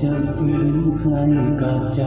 จะฝืนใครกับใจ